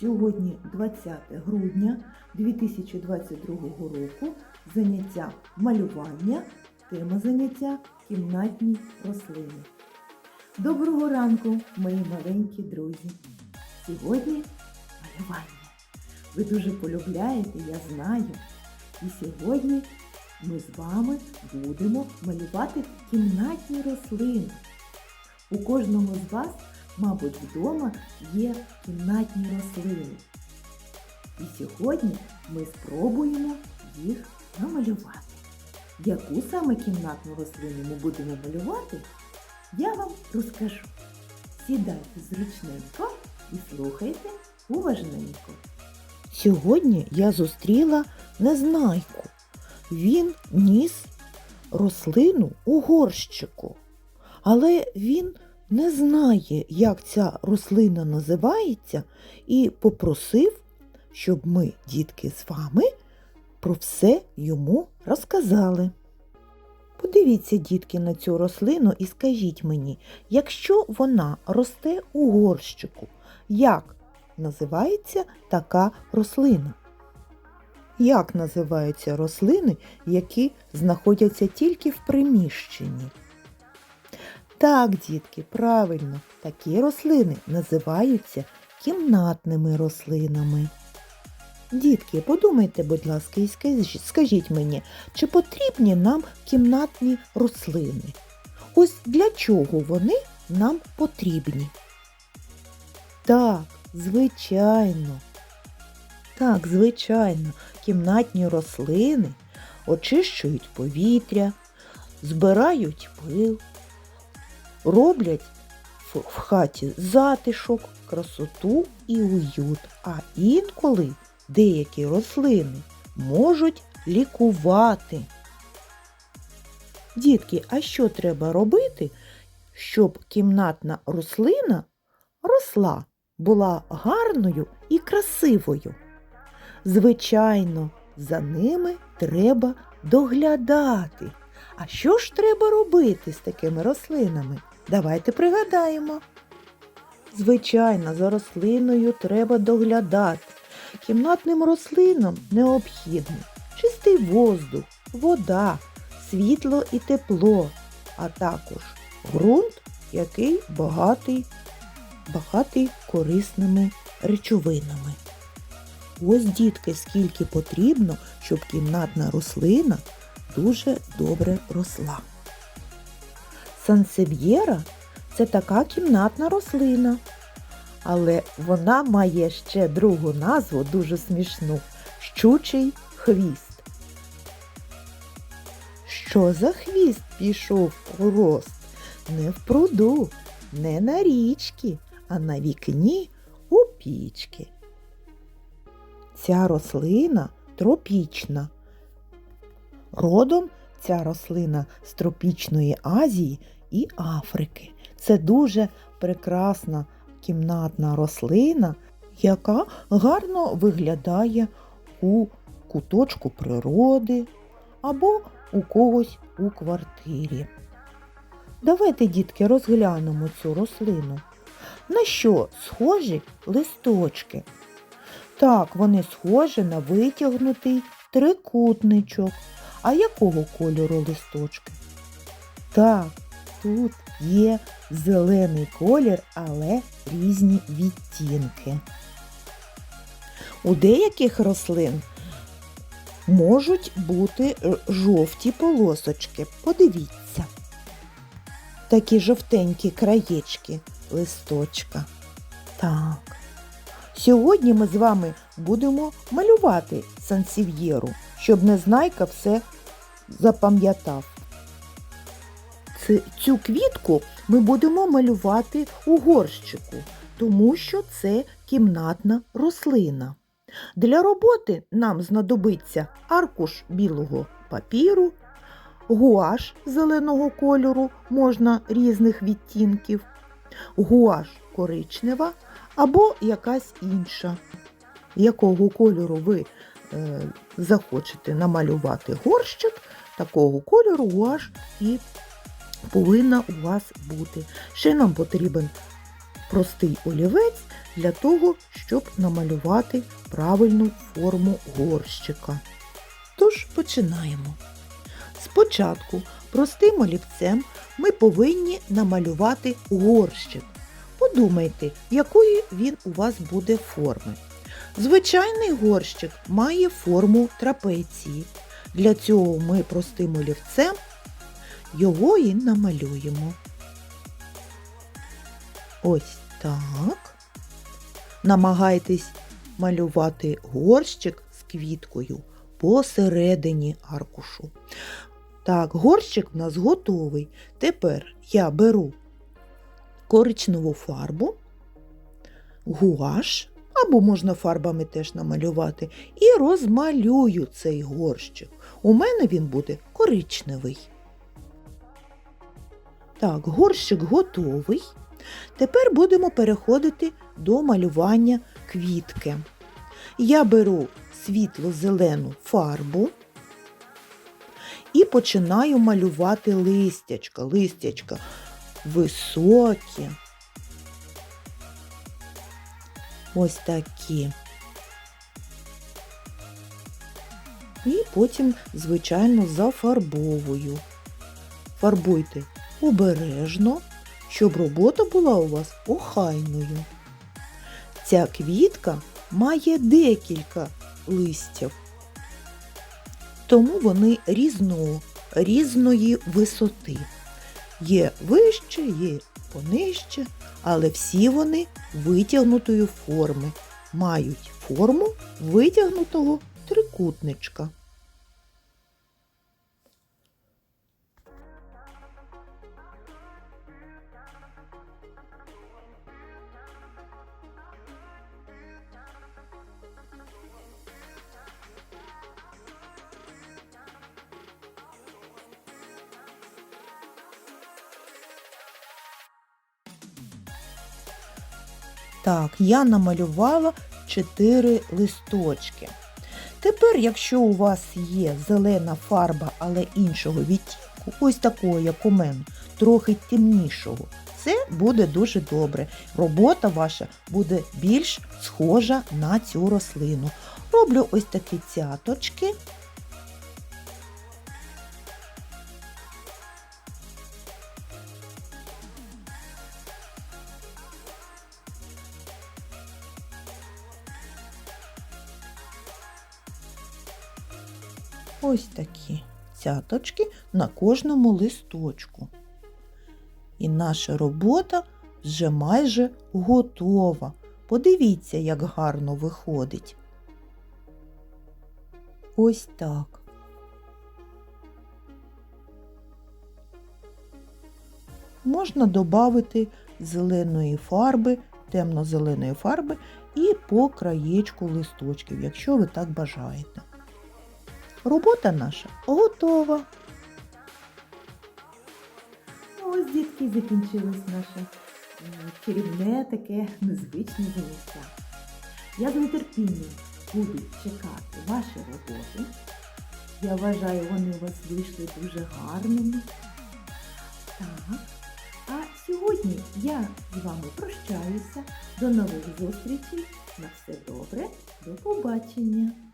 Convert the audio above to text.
Сьогодні 20 грудня 2022 року. Заняття малювання. Тема заняття кімнатні рослини. Доброго ранку, мої маленькі друзі. Сьогодні малювання. Ви дуже полюбляєте, я знаю. І сьогодні ми з вами будемо малювати кімнатні рослини. У кожного з вас, мабуть, вдома є кімнатні рослини. І сьогодні ми спробуємо їх намалювати. Яку саме кімнатну рослину ми будемо малювати, я вам розкажу. Сідайте зручненько і слухайте уважненько. Сьогодні я зустріла незнайку. Він ніс рослину у горщику, але він не знає, як ця рослина називається, і попросив, щоб ми, дітки, з вами про все йому розказали. Подивіться, дітки, на цю рослину і скажіть мені, якщо вона росте у горщику, як називається така рослина? Як називаються рослини, які знаходяться тільки в приміщенні? Так, дітки, правильно, такі рослини називаються кімнатними рослинами. Дітки, подумайте, будь ласка, і скажіть, мені, чи потрібні нам кімнатні рослини? Ось для чого вони нам потрібні? Так, звичайно. Так, звичайно, кімнатні рослини очищують повітря, збирають пил, роблять в хаті затишок, красоту і уют. А інколи деякі рослини можуть лікувати. Дітки, а що треба робити, щоб кімнатна рослина росла, була гарною і красивою? Звичайно, за ними треба доглядати. А що ж треба робити з такими рослинами? Давайте пригадаємо. Звичайно, за рослиною треба доглядати. Кімнатним рослинам необхідно чистий воздух, вода, світло і тепло, а також ґрунт, який багатий, багатий корисними речовинами. Ось, дітки, скільки потрібно, щоб кімнатна рослина дуже добре росла. Сансев'єра це така кімнатна рослина, але вона має ще другу назву дуже смішну щучий хвіст. Що за хвіст пішов у рост? Не в пруду, не на річці, а на вікні у пічки. Ця рослина тропічна. Родом ця рослина з тропічної Азії і Африки. Це дуже прекрасна кімнатна рослина, яка гарно виглядає у куточку природи або у когось у квартирі. Давайте, дітки, розглянемо цю рослину. На що схожі листочки? Так, вони схожі на витягнутий трикутничок. А якого кольору листочки? Так, тут є зелений колір, але різні відтінки. У деяких рослин можуть бути е, жовті полосочки. Подивіться. Такі жовтенькі краєчки листочка. Так. Сьогодні ми з вами будемо малювати сансів'єру, щоб Незнайка все запам'ятав. Цю квітку ми будемо малювати у горщику, тому що це кімнатна рослина. Для роботи нам знадобиться аркуш білого папіру, гуаш зеленого кольору, можна різних відтінків, гуаш коричнева або якась інша. Якого кольору ви захочете намалювати горщик, такого кольору гуаш і повинна у вас бути. Ще нам потрібен простий олівець для того, щоб намалювати правильну форму горщика. Тож починаємо. Спочатку простим олівцем ми повинні намалювати горщик. Подумайте, якої він у вас буде форми. Звичайний горщик має форму трапеції. Для цього ми простим олівцем його і намалюємо. Ось так. Намагайтесь малювати горщик з квіткою посередині аркушу. Так, горщик в нас готовий. Тепер я беру коричневу фарбу, гуаш, або можна фарбами теж намалювати, і розмалюю цей горщик. У мене він буде коричневий. Так, горщик готовий. Тепер будемо переходити до малювання квітки. Я беру світло-зелену фарбу і починаю малювати листячка. Листячка високі. Ось такі. І потім, звичайно, зафарбовую. Фарбуйте обережно, щоб робота була у вас охайною. Ця квітка має декілька листів, тому вони різно, різної висоти. Є вище, є понижче, але всі вони витягнутої форми, мають форму витягнутого трикутничка. Так, я намалювала 4 листочки. Тепер, якщо у вас є зелена фарба, але іншого відтінку, ось такого, як у мене, трохи темнішого, це буде дуже добре. Робота ваша буде більш схожа на цю рослину. Роблю ось такі цяточки. Ось такі цяточки на кожному листочку. І наша робота вже майже готова. Подивіться, як гарно виходить. Ось так. Можна додати зеленої фарби, темно-зеленої фарби і по краєчку листочків, якщо ви так бажаєте. Робота наша готова. Ось, дітки, закінчилось наше е, чарівне таке незвичне заняття. Я з нетерпінням буду чекати ваші роботи. Я вважаю, вони у вас вийшли дуже гарними. Так. А сьогодні я з вами прощаюся. До нових зустрічей. На все добре. До побачення!